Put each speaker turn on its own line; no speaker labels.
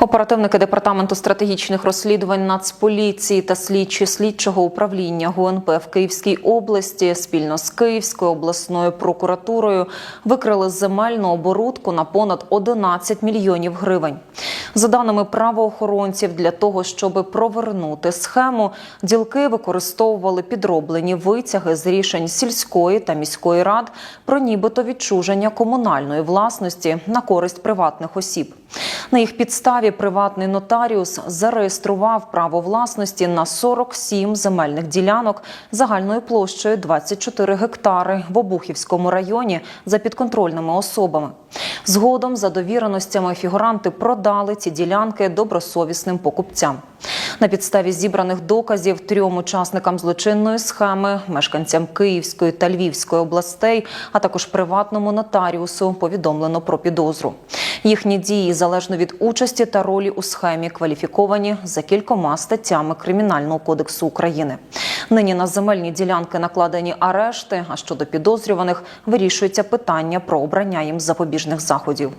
Оперативники департаменту стратегічних розслідувань Нацполіції та слідчі слідчого управління ГУНП в Київській області спільно з Київською обласною прокуратурою викрили земельну оборудку на понад 11 мільйонів гривень. За даними правоохоронців, для того, щоб провернути схему, ділки використовували підроблені витяги з рішень сільської та міської рад про нібито відчуження комунальної власності на користь приватних осіб. На їх підставі приватний нотаріус зареєстрував право власності на 47 земельних ділянок загальною площею 24 гектари в Обухівському районі за підконтрольними особами. Згодом за довіреностями фігуранти продали ці ділянки добросовісним покупцям. На підставі зібраних доказів трьом учасникам злочинної схеми, мешканцям Київської та Львівської областей, а також приватному нотаріусу повідомлено про підозру. Їхні дії залежно від участі та ролі у схемі кваліфіковані за кількома статтями Кримінального кодексу України. Нині на земельні ділянки накладені арешти. А щодо підозрюваних вирішується питання про обрання їм запобіжних заходів.